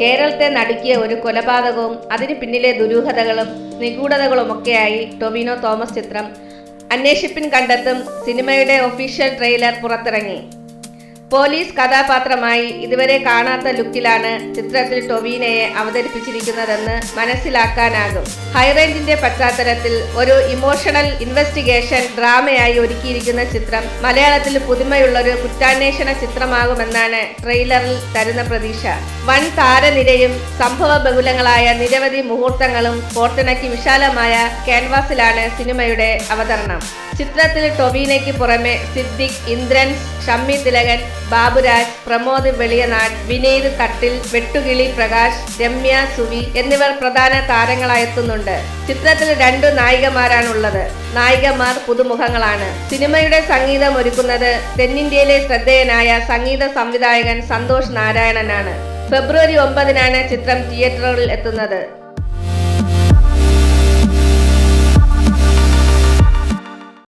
കേരളത്തെ നടുക്കിയ ഒരു കൊലപാതകവും അതിന് പിന്നിലെ ദുരൂഹതകളും നിഗൂഢതകളുമൊക്കെയായി ടൊവിനോ തോമസ് ചിത്രം. അന്വേഷിപ്പിൻ കണ്ടെത്തും സിനിമയുടെ ഒഫീഷ്യൽ ട്രെയിലർ പുറത്തിറങ്ങി. പോലീസ് കഥാപാത്രമായി ഇതുവരെ കാണാത്ത ലുക്കിലാണ് ചിത്രത്തിൽ ടൊവീനയെ അവതരിപ്പിച്ചിരിക്കുന്നതെന്ന് മനസ്സിലാക്കാനാകും. ഹൈറേഞ്ചിന്റെ പശ്ചാത്തലത്തിൽ ഒരു ഇമോഷണൽ ഇൻവെസ്റ്റിഗേഷൻ ഡ്രാമയായി ഒരുക്കിയിരിക്കുന്ന ചിത്രം മലയാളത്തിൽ പുതുമയുള്ളൊരു കുറ്റാന്വേഷണ ചിത്രമാകുമെന്നാണ് ട്രെയിലറിൽ തരുന്ന പ്രതീക്ഷ. വൻ താരനിരയും സംഭവ ബഹുലങ്ങളായ നിരവധി മുഹൂർത്തങ്ങളും കോർത്തിണക്കി വിശാലമായ ക്യാൻവാസിലാണ് സിനിമയുടെ അവതരണം. ചിത്രത്തിൽ ടൊവീനയ്ക്ക് പുറമെ സിദ്ദിഖ് ഇന്ദ്രൻസ് ഷമ്മി തിലകൻ ബാബുരാജ് പ്രമോദ് വെളിയനാട് വിനീത് തട്ടിൽ വെട്ടുകിളി പ്രകാശ് രമ്യ സുവി എന്നിവർ പ്രധാന താരങ്ങളായെത്തുന്നുണ്ട് ചിത്രത്തിൽ രണ്ടു നായികമാരാണുള്ളത്. നായികമാർ പുതുമുഖങ്ങളാണ്. സിനിമയുടെ സംഗീതം ഒരുക്കുന്നത് തെന്നിന്ത്യയിലെ ശ്രദ്ധേയനായ സംഗീത സംവിധായകൻ സന്തോഷ് നാരായണനാണ്. ഫെബ്രുവരി ഒമ്പതിനാണ് ചിത്രം തിയേറ്ററുകളിൽ എത്തുന്നത്.